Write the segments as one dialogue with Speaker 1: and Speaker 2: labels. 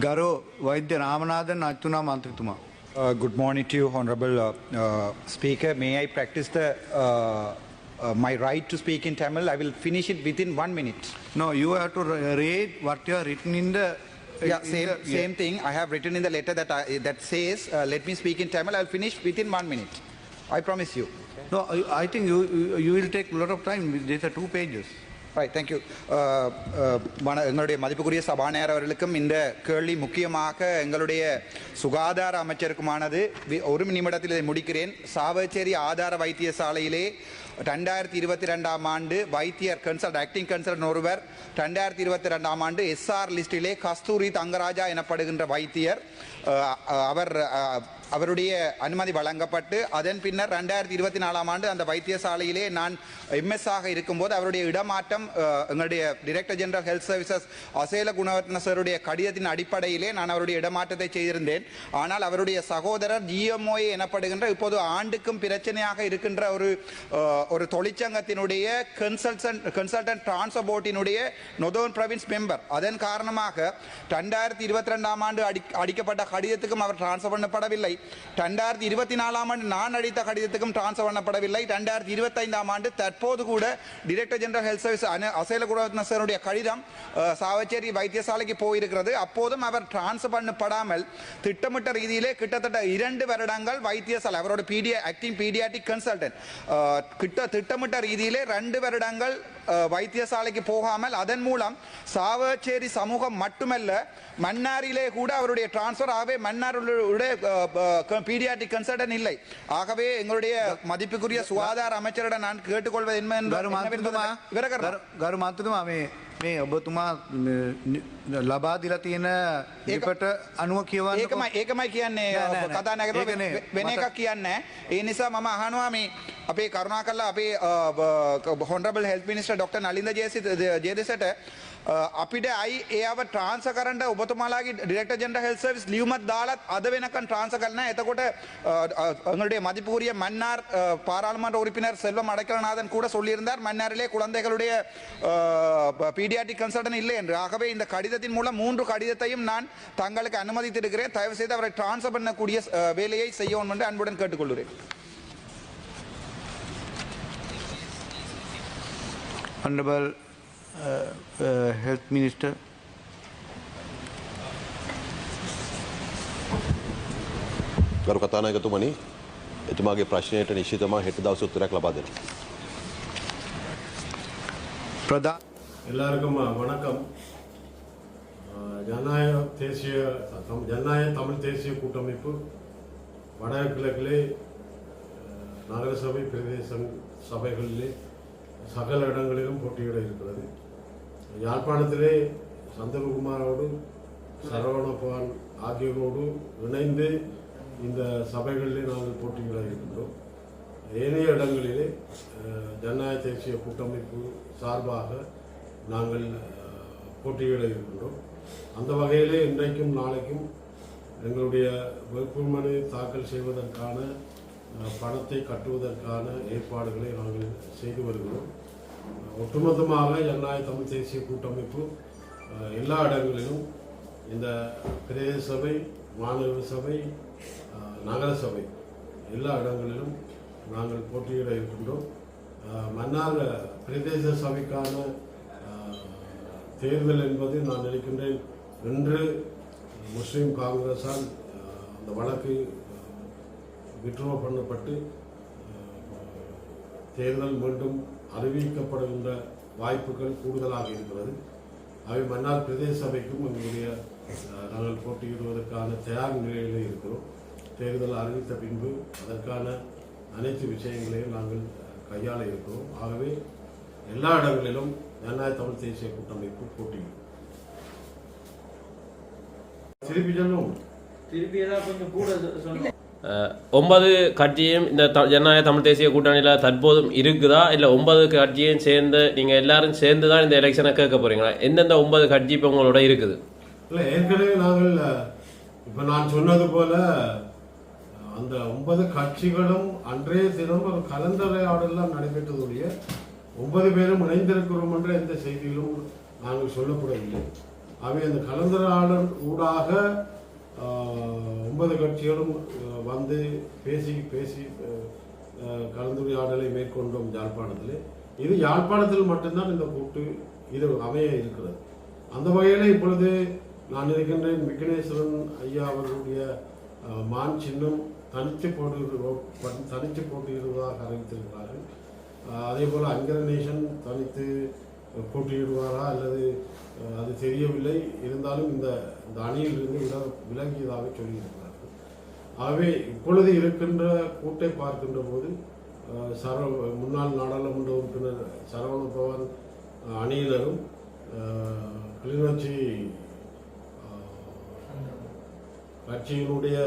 Speaker 1: Garo Vaidya Ramanathan, Achuna Mantritumaa.
Speaker 2: Uh, good morning to you, Honorable uh, uh, Speaker. May I practice the, uh, uh, my right to speak in Tamil? I will finish it within one minute.
Speaker 1: No, you have to read what you have written in the...
Speaker 2: Yeah,
Speaker 1: in
Speaker 2: same,
Speaker 1: the,
Speaker 2: same yeah. thing. I have written in the letter that, I, that says, uh, let me speak in Tamil. I'll finish within one minute. I promise you. Okay.
Speaker 1: No, I, I think you, you, you will take a lot of time. These are two pages.
Speaker 2: Right thank you uh, uh, எங்களுடைய மதிப்புக்குரிய சபாநாயகர் அவர்களுக்கும் இந்த கேள்வி முக்கியமாக எங்களுடைய சுகாதார அமைச்சருக்குமானது. ஒரு நிமிடத்தில் இதை முடிக்கிறேன். சாவச்சேரி ஆதார வைத்தியசாலையிலே ரெண்டாயிரத்தி இருபத்தி ரெண்டாம் ஆண்டு வைத்தியர் கன்சல்ட் ஆக்டிங் கன்சல்ட் ஒருவர் ரெண்டாயிரத்தி இருபத்தி ரெண்டாம் ஆண்டு எஸ்ஆர் லிஸ்டிலே கஸ்தூரி தங்கராஜா எனப்படுகின்ற வைத்தியர் அவர் அவருடைய அனுமதி வழங்கப்பட்டு அதன் பின்னர் ரெண்டாயிரத்தி இருபத்தி நாலாம் ஆண்டு அந்த வைத்தியசாலையிலே நான் எம்எஸ் ஆக இருக்கும்போது அவருடைய இடமாற்றம் எங்களுடைய director general health services Asela Gunawardena சாருடைய கடிதத்தின் அடிப்படையிலே நான் அவருடைய இடமாற்றத்தை செய்திருந்தேன். ஆனால் அவருடைய சகோதரர் ஜிஎம்ஓஏ எனப்படுகின்ற இப்போது ஆண்டுக்கும் பிரச்சனையாக இருக்கின்ற ஒரு ஒரு தொழிற்சங்கத்தினுடைய கன்சல்டன்ட் கன்சல்டன்ட் டிரான்ஸ்போர்ட்டினுடைய நொதோன் பிரவின்ஸ் மெம்பர் அதன் காரணமாக ரெண்டாயிரத்தி இருபத்தி ரெண்டாம் ஆண்டு அடி அடிக்கப்பட்ட கடிதத்துக்கும் அவர் டிரான்ஸ்ஃபர் பண்ணப்படவில்லை. ரெண்டாயிரத்தி இருபத்தி நாலாம் ஆண்டு நான் அளித்த கடிதத்துக்கும் டிரான்ஸ்ஃபர் பண்ணப்படவில்லை. ரெண்டாயிரத்தி இருபத்தைந்தாம் ஆண்டு தற்போது கூட director general health service Asela குணவர்த்தனசருடைய கடிதம் சாவச்சேரி வைத்தியசாலைக்கு போயிருக்கிறது. அப்போதும் அவர் டிரான்ஸ்ஃபர் பண்ணப்படாமல் திட்டமிட்ட ரீதியிலே கிட்டத்தட்ட இரண்டு வருடங்கள் வைத்தியசாலை அவரோட பீடியா ஆக்டிங் பீடியாட்டிக் கன்சல்டன்ட் கிட்ட திட்டமிட்ட ரீதியிலே ரெண்டு வருடங்கள் வைத்தியசாலைக்கு போகாமல் அதன் மூலம் சாவச்சேரி சமூகம் மட்டுமல்ல மன்னாரிலே கூட அவருடைய டிரான்ஸ்ஃபர் ஆகவே மன்னாருடைய பீடியாட்டிக் கன்சல்டன் இல்லை. ஆகவே எங்களுடைய மதிப்புக்குரிய சுகாதார அமைச்சரிடம் நான் கேட்டுக்கொள்வது என்ன என்ப-
Speaker 1: ගරු
Speaker 2: என்னவென்பதை
Speaker 1: මන්ත්‍රතුමා
Speaker 2: விவர කරනවා.
Speaker 1: ගරු- ගරු මන්ත්‍රතුමා මේ මේ ඔබතුමා ම, නි- ලබා දිලා තියෙන ලිපට අනුව කියවන්න
Speaker 2: ඒකමයි ඒකමයි කියන්නේ
Speaker 1: නෑ, නෑ, නෑ.
Speaker 2: කතා නැගර
Speaker 1: ඒකනේ.
Speaker 2: වෙන
Speaker 1: මට-
Speaker 2: එකක් කියන්නේ ඒ නිසා මම අහනවා මේ අපේ කරුණා කල්ලා අපේ හොන්ඩබල් හෙල් මිනිස්ට ඩොක්ට නලින්ද ජේසි ජේදෙසට අපිට අයි ඒව ට්‍රන්ස කරට ඔබතුමාලාගේ ඩිරෙක්ට ජෙන්ට හෙල් සර්විස් ලියුමත් දාලත් අද වෙනකන් ට්‍රන්ස කරන එතකොට எங்களுடைய மதிப்புக்குரிய மன்னார் அஹ், பாராளுமன்ற உறுப்பினர் செல்வம் அடைக்கலநாதன் கூட சொல்லியிருந்தார் மன்னாரிலே குழந்தைகளுடைய பீடியாட்டிக் கன்சல்டன் இல்லை என்று ஆகவே இந்த கடிதத்தின் மூலம் மூன்று கடிதத்தையும் நான் தங்களுக்கு அனுமதித்திருக்கிறேன் தயவு செய்து அவரை டிரான்ஸ்ஃபர் பண்ணக்கூடிய அஹ், வேலையை செய்யவும் என்று அன்புடன் கேட்டுக்கொள்கிறேன்
Speaker 1: Honorable uh, uh, Health Minister.
Speaker 3: ගරු කතානායකතුමනි එතුමාගේ ප්‍රශ්නයට නිශ්චිතම හෙට දවස උත්තරයක් ලබා දෙනවා.
Speaker 1: ප්‍රධා
Speaker 4: எல்லாருக்கும் வணக்கம். ஜனநாயக தேசிய தம் ஜனநாயக தமிழ் தேசிய கூட்டமைப்பு வடகிழக்கிலே நகரசபை பிரதேச சபைகளிலே சகல இடங்களிலும் போட்டியிட இருக்கிறது. யாழ்ப்பாணத்திலே சந்தனகுமாரோடு சரவணபவான் ஆகியோரோடு இணைந்து இந்த சபைகளிலே நாங்கள் போட்டியிட இருக்கின்றோம். ஏனைய இடங்களிலே ஜனநாயக தேசிய கூட்டமைப்பு சார்பாக நாங்கள் போட்டியிட இருக்கின்றோம் அந்த வகையிலே இன்றைக்கும் நாளைக்கும் எங்களுடைய வேட்புமனு தாக்கல் செய்வதற்கான பணத்தை கட்டுவதற்கான ஏற்பாடுகளை நாங்கள் செய்து வருகிறோம். ஒட்டுமொத்தமாக ஜனநாயக தமிழ் தேசிய கூட்டமைப்பு எல்லா இடங்களிலும் இந்த பிரதேச சபை மாநகர சபை நகர சபை எல்லா இடங்களிலும் நாங்கள் போட்டியிட இருக்கின்றோம். மன்னார் பிரதேச சபைக்கான தேர்தல் என்பது நான் நினைக்கின்றேன் இன்று முஸ்லீம் காங்கிரஸால் அந்த வழக்கு விட்ரோ பண்ணப்பட்டு தேர்தல் மீண்டும் அறிவிக்கப்படுகின்ற வாய்ப்புகள் கூடுதலாக இருக்கிறது. அவை மன்னார் பிரதேச சபைக்கும் எங்களுடைய நாங்கள் போட்டியிடுவதற்கான தயார் நிலையிலே இருக்கிறோம். தேர்தல் அறிவித்த பின்பு அதற்கான அனைத்து விஷயங்களையும் நாங்கள் கையாள இருக்கிறோம். ஆகவே எல்லா இடங்களிலும் ஜனநாயக தமிழ் தேசிய கூட்டமைப்பு போட்டியிடும் திருப்பி சொல்லும்
Speaker 5: திருப்பி ஏதாவது கொஞ்சம் கூட சொ- சொல்லணும்.
Speaker 6: அஹ், ஒன்பது கட்சியும் இந்த த- ஜனநாயக தமிழ் தேசிய கூட்டணியில் தற்போதும் இருக்குதா? இல்லை ஒன்பது கட்சியும் சேர்ந்து நீங்கள் எல்லாரும் சேர்ந்து தான் இந்த எலெக்ஷனை கேட்க போறீங்களா? எந்தெந்த ஒன்பது கட்சி இப்போ உங்களோட இருக்குது?
Speaker 4: இல்லை ஏற்கனவே நாங்கள் இப்போ நான் சொன்னது போல அந்த ஒன்பது கட்சிகளும் அன்றைய தினம் ஒரு கலந்துரையாடலாம் நடைபெற்றதுடைய ஒன்பது பேரும் இணைந்திருக்கிறோம் என்ற எந்த செய்தியிலும் நாங்கள் சொல்லப்படவில்லை. அவை அந்த கலந்துரையாடல் ஊடாக ஒன்பது கட்சிகளும் வந்து பேசி பேசி கலந்துரையாடலை மேற்கொண்டோம் யாழ்ப்பாணத்தில். இது யாழ்ப்பாணத்தில் மட்டும்தான் இந்த கூட்டு இது அமைய இருக்கிறது. அந்த வகையில் இப்பொழுது நான் இருக்கின்றேன் விக்னேஸ்வரன் ஐயா அவர்களுடைய மான் சின்னம் தனித்து போட்டு தனித்து போட்டியிடுவதாக அறிவித்திருக்கிறார்கள். அதே போல் அங்கரநேசன் தனித்து போட்டியிடுவாரா அல்லது அது தெரியவில்லை. இருந்தாலும் இந்த இந்த அணியிலிருந்து வில விலகியதாக சொல்லியிருக்கிறார்கள். ஆகவே இப்பொழுது இருக்கின்ற கூட்டை பார்க்கின்ற போது சரவ முன்னாள் நாடாளுமன்ற உறுப்பினர் சரவண பவன் அணியினரும் கிளிநொச்சி கட்சியினுடைய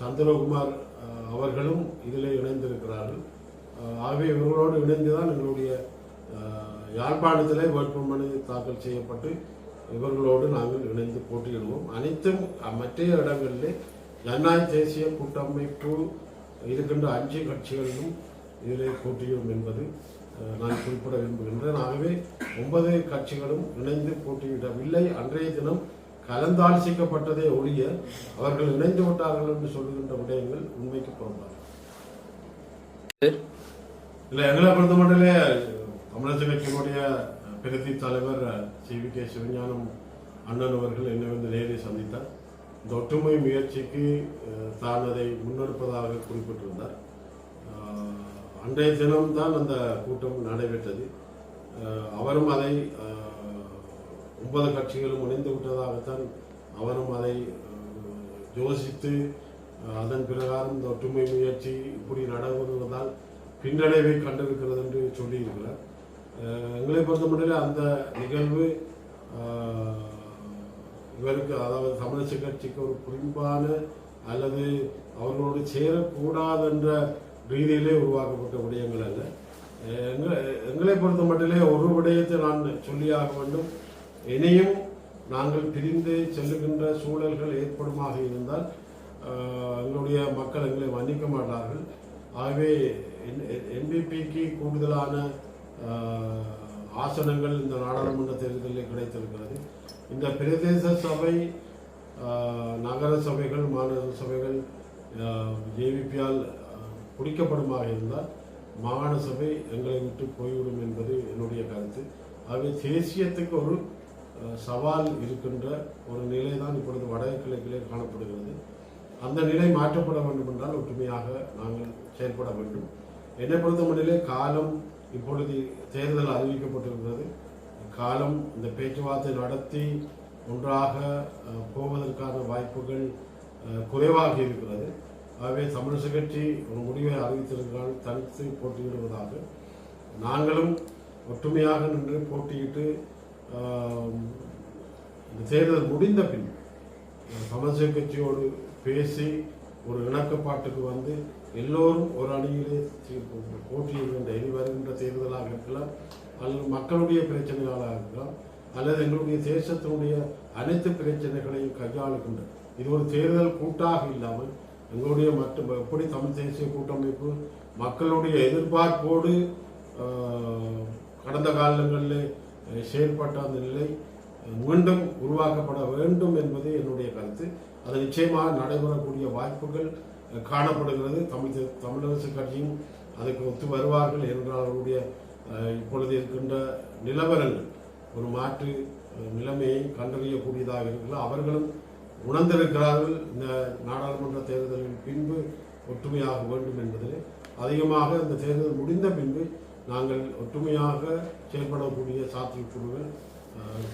Speaker 4: சந்திரகுமார் அவர்களும் இதில் இணைந்திருக்கிறார்கள். ஆகவே இவர்களோடு இணைந்து தான் எங்களுடைய யாழ்ப்பாணத்திலே வேட்புமனு தாக்கல் செய்யப்பட்டு இவர்களோடு நாங்கள் இணைந்து போட்டியிடுவோம். அனைத்தும் மற்ற இடங்களிலே ஜனநாயக தேசிய கூட்டமைப்பு இருக்கின்ற அஞ்சு கட்சிகளிலும் இதிலே போட்டியிடும் என்பது நான் குறிப்பிட விரும்புகின்றேன். ஆகவே ஒன்பது கட்சிகளும் இணைந்து போட்டியிடவில்லை. அன்றைய தினம் கலந்தாலோசிக்கப்பட்டதே ஒழிய அவர்கள் இணைந்து விட்டார்கள் என்று சொல்லுகின்ற விடயங்கள் உண்மைக்கு புறம்பாக. இல்லை எங்களை பொறுத்த மட்டுமே தமிழக கட்சியினுடைய பிரதி தலைவர் சி. வி. கே. சிவஞானம் அண்ணன் அவர்கள் என்னை வந்து நேரில் சந்தித்தார். இந்த ஒற்றுமை முயற்சிக்கு அஹ், தான் அதை முன்னெடுப்பதாக குறிப்பிட்டிருந்தார். அன்றைய தினம்தான் அந்த கூட்டம் நடைபெற்றது. அஹ், அவரும் அதை அஹ், ஒன்பது கட்சிகளும் இணைந்து விட்டதாகத்தான் அவரும் அதை யோசித்து அதன் பிரகாரம் இந்த ஒற்றுமை முயற்சி இப்படி நடைபெறுவதால் பின்னடைவை கண்டிருக்கிறது என்று சொல்லியிருக்கிறார். எங்களை பொறுத்தமட்டில் அந்த நிகழ்வு இவருக்கு அதாவது தமிழிசை கட்சிக்கு ஒரு குறிப்பான அல்லது அவர்களோடு சேரக்கூடாது என்ற ரீதியிலே உருவாக்கப்பட்ட விடயங்கள் அல்ல. எங்களை பொறுத்த மட்டிலே ஒரு விடயத்தை நான் சொல்லியாக வேண்டும். இனியும் நாங்கள் பிரிந்து செல்லுகின்ற சூழல்கள் ஏற்படுமாக இருந்தால் எங்களுடைய மக்கள் எங்களை மன்னிக்க மாட்டார்கள். ஆகவே என்பிபிக்கு கூடுதலான ஆசனங்கள் இந்த நாடாளுமன்ற தேர்தலில் கிடைத்திருக்கிறது. இந்த பிரதேச சபை நகர சபைகள் மாநகர சபைகள் ஜேவிபியால் பிடிக்கப்படுமாக இருந்தால் மாகாண சபை எங்களை விட்டு போய்விடும் என்பது என்னுடைய கருத்து. ஆகவே தேசியத்துக்கு ஒரு சவால் இருக்கின்ற ஒரு நிலை தான் இப்பொழுது வடகிழக்கிலே காணப்படுகிறது. அந்த நிலை மாற்றப்பட வேண்டும் என்றால் ஒற்றுமையாக நாங்கள் செயல்பட வேண்டும். என்னை பொறுத்தமட்டிலே காலம் இப்பொழுது தேர்தல் அறிவிக்கப்பட்டிருக்கிறது. காலம் இந்த பேச்சுவார்த்தை நடத்தி ஒன்றாக போவதற்கான வாய்ப்புகள் குறைவாக இருக்கிறது. ஆகவே தமிழிசை கட்சி ஒரு முடிவை அறிவித்திருக்கிறால் தனித்து போட்டியிடுவதாக. நாங்களும் ஒற்றுமையாக நின்று போட்டியிட்டு இந்த தேர்தல் முடிந்த பின் சமச கட்சியோடு பேசி ஒரு இணக்கப்பாட்டுக்கு வந்து எல்லோரும் ஒரு அணியிலே போட்டியிடுகின்ற இனி வருகின்ற தேர்தலாக இருக்கலாம் அல்லது மக்களுடைய பிரச்சனைகளாக இருக்கலாம் அல்லது எங்களுடைய தேசத்தினுடைய அனைத்து பிரச்சனைகளையும் கையாளுகின்ற இது ஒரு தேர்தல் கூட்டாக இல்லாமல் எங்களுடைய மற்ற எப்படி தமிழ் தேசிய கூட்டமைப்பு மக்களுடைய எதிர்பார்ப்போடு கடந்த காலங்களில் செயற்பட்ட அந்த நிலை மீண்டும் உருவாக்கப்பட வேண்டும் என்பது என்னுடைய கருத்து. அது நிச்சயமாக நடைபெறக்கூடிய வாய்ப்புகள் காணப்படுகிறது. தமிழ் தமிழரசு கட்சியும் அதுக்கு ஒத்து வருவார்கள் என்றால் அவருடைய இப்பொழுது இருக்கின்ற நிலவரங்கள் ஒரு மாற்று நிலைமையை கண்டறியக்கூடியதாக இருக்கலாம். அவர்களும் உணர்ந்திருக்கிறார்கள். இந்த நாடாளுமன்ற தேர்தலின் பின்பு ஒற்றுமையாக வேண்டும் என்பதில். அதிகமாக இந்த தேர்தல் முடிந்த பின்பு நாங்கள் ஒற்றுமையாக செயல்படக்கூடிய சாத்தியக்கூறுகள்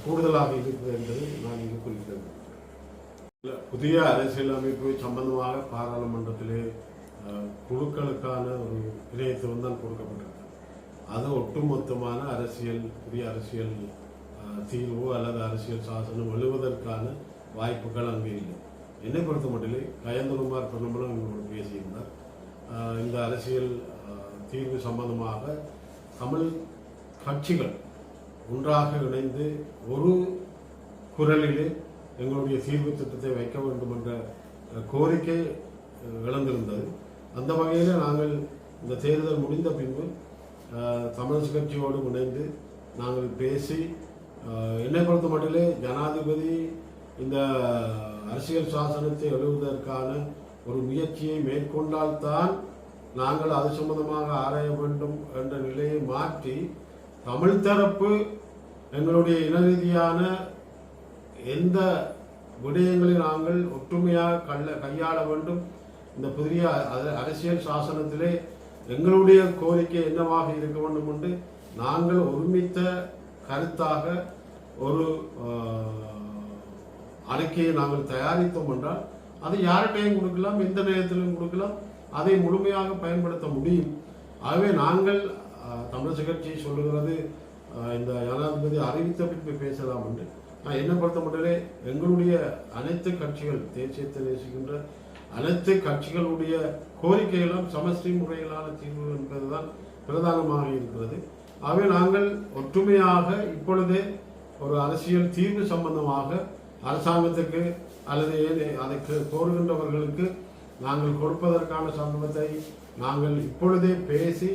Speaker 4: கூடுதலாக இருக்கிறது என்பதை நான் இங்கு குறிப்பிட்டேன். புதிய அரசியல் அமைப்பு சம்பந்தமாக பாராளுமன்றத்திலே குழுக்களுக்கான ஒரு இணையத்துவம் தான் கொடுக்கப்பட்டிருக்கு. அது ஒட்டுமொத்தமான அரசியல் புதிய அரசியல் அஹ், தீர்வு அல்லது அரசியல் சாசனம் எழுவதற்கான வாய்ப்புகள் அங்கே இல்லை. என்னை பொறுத்த மட்டிலே கயந்தகுமார் பொன்னம்பலம் எங்களோடு பேசியிருந்தார். இந்த அரசியல் தீர்வு சம்பந்தமாக தமிழ் கட்சிகள் ஒன்றாக இணைந்து ஒரு குரலிலே எங்களுடைய தீர்வு திட்டத்தை வைக்க வேண்டும் என்ற கோரிக்கை இழந்திருந்தது அந்த வகையில் நாங்கள் இந்த தேர்தல் முடிந்த பின்பு தமிழ் கட்சியோடு இணைந்து நாங்கள் பேசி என்னை பொறுத்த மட்டிலே ஜனாதிபதி இந்த அரசியல் சாசனத்தை எழுவதற்கான ஒரு முயற்சியை மேற்கொண்டால்தான் நாங்கள் அது சம்பந்தமாக ஆராய வேண்டும் என்ற நிலையை மாற்றி தமிழ் தரப்பு எங்களுடைய இனரீதியான எந்த விடயங்களை நாங்கள் ஒற்றுமையாக கள்ள கையாள வேண்டும்? இந்த புதிய அரசியல் சாசனத்திலே எங்களுடைய கோரிக்கை என்னவாக இருக்க வேண்டும் என்று நாங்கள் ஒருமித்த கருத்தாக ஒரு அறிக்கையை நாங்கள் தயாரித்தோம் என்றால் அதை யார்கிட்டையும் கொடுக்கலாம் எந்த நேரத்திலும் கொடுக்கலாம். அதை முழுமையாக பயன்படுத்த முடியும். ஆகவே நாங்கள் தமிழக கட்சி சொல்லுகிறது இந்த ஜனாதிபதி அறிவித்த பின்பு பேசலாம் என்று. நான் என்ன பொறுத்த மட்டுமே எங்களுடைய அனைத்து கட்சிகள் தேசியத்தை நேசிக்கின்ற அனைத்து கட்சிகளுடைய கோரிக்கைகளும் சமஷ்டி முறையிலான தீர்வு என்பதுதான் பிரதானமாக இருக்கிறது. ஆகவே நாங்கள் ஒற்றுமையாக இப்பொழுதே ஒரு அரசியல் தீர்வு சம்பந்தமாக அரசாங்கத்துக்கு அல்லது ஏதே- அதை கோருகின்றவர்களுக்கு நாங்கள் கொடுப்பதற்கான சம்பவத்தை நாங்கள் இப்பொழுதே பேசி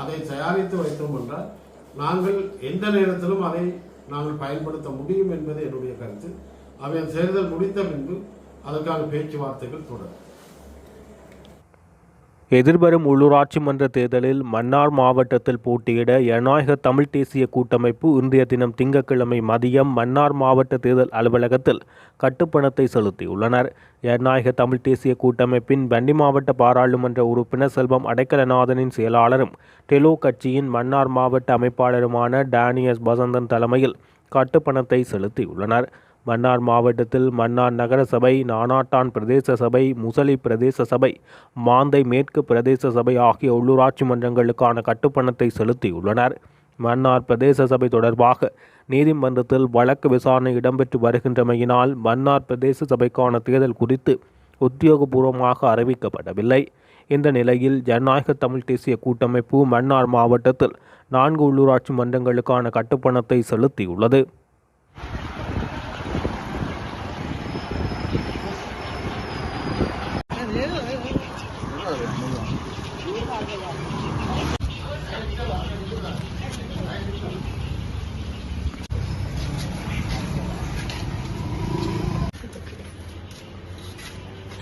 Speaker 4: அதை தயாரித்து வைத்தோம் என்றால் நாங்கள் எந்த நேரத்திலும் அதை நாங்கள் பயன்படுத்த முடியும் என்பது என்னுடைய கருத்து. அவை தேர்தல் முடித்த பின்பு அதற்கான பேச்சுவார்த்தைகள் தொடரும்.
Speaker 7: எதிர்வரும் உள்ளூராட்சி மன்ற தேர்தலில் மன்னார் மாவட்டத்தில் போட்டியிட ஜனநாயக தமிழ் தேசிய கூட்டமைப்பு இன்றைய தினம் திங்கட்கிழமை மதியம் மன்னார் மாவட்ட தேர்தல் அலுவலகத்தில் கட்டுப்பணத்தை செலுத்தியுள்ளனர். ஜனநாயக தமிழ் தேசிய கூட்டமைப்பின் வண்டி மாவட்ட பாராளுமன்ற உறுப்பினர் செல்வம் அடைக்கலநாதனின் செயலாளரும் டெலோ கட்சியின் மன்னார் மாவட்ட அமைப்பாளருமான டேனியஸ் வசந்தன் தலைமையில் கட்டுப்பணத்தை செலுத்தியுள்ளனர். மன்னார் மாவட்டத்தில் மன்னார் நகர சபை நானாட்டான் பிரதேச சபை முசலி பிரதேச சபை மாந்தை மேற்கு பிரதேச சபை ஆகிய உள்ளூராட்சி மன்றங்களுக்கான கட்டுப்பணத்தை செலுத்தியுள்ளனர். மன்னார் பிரதேச சபை தொடர்பாக நீதிமன்றத்தில் வழக்கு விசாரணை இடம்பெற்று வருகின்றமையினால் மன்னார் பிரதேச சபைக்கான தேர்தல் குறித்து உத்தியோகபூர்வமாக அறிவிக்கப்படவில்லை. இந்த நிலையில் ஜனநாயக தமிழ் தேசிய கூட்டமைப்பு மன்னார் மாவட்டத்தில் நான்கு உள்ளூராட்சி மன்றங்களுக்கான கட்டுப்பணத்தை செலுத்தியுள்ளது.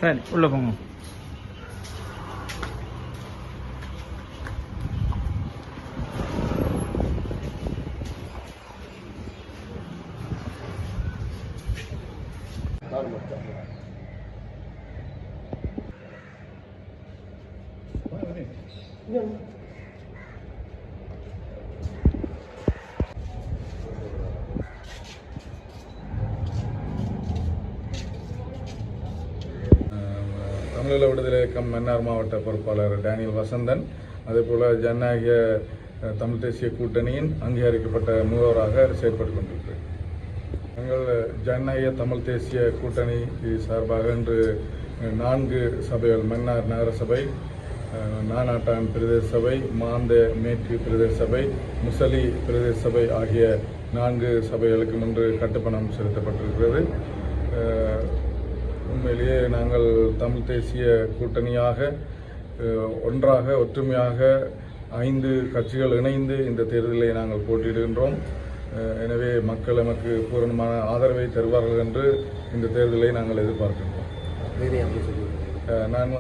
Speaker 5: சரி உள்ளே போங்க.
Speaker 8: தமிழீழ விடுதலை இயக்கம் மன்னார் மாவட்ட பொறுப்பாளர் டேனியல் வசந்தன் அதேபோல ஜனநாயக தமிழ் தேசிய கூட்டணியின் அங்கீகரிக்கப்பட்ட முகவராக செயற்பட்டு கொண்டிருக்கிறேன் எங்கள் ஜனநாயக தமிழ் தேசிய கூட்டணி சார்பாக இன்று நான்கு சபைகள் மன்னார் நகரசபை நானாட்டான் பிரதேச சபை மாந்த மேற்கு பிரதேச சபை முசலி பிரதேச சபை ஆகிய நான்கு சபைகளுக்கு முன்று கட்டுப்பணம் செலுத்தப்பட்டிருக்கிறது. உண்மையிலேயே நாங்கள் தமிழ் தேசிய கூட்டணியாக ஒன்றாக ஒற்றுமையாக ஐந்து கட்சிகள் இணைந்து இந்த தேர்தலை நாங்கள் போட்டியிடுகின்றோம். எனவே மக்கள் நமக்கு பூரணமான ஆதரவை தருவார்கள் என்று இந்த தேர்தலை நாங்கள் எதிர்பார்க்கின்றோம். நான்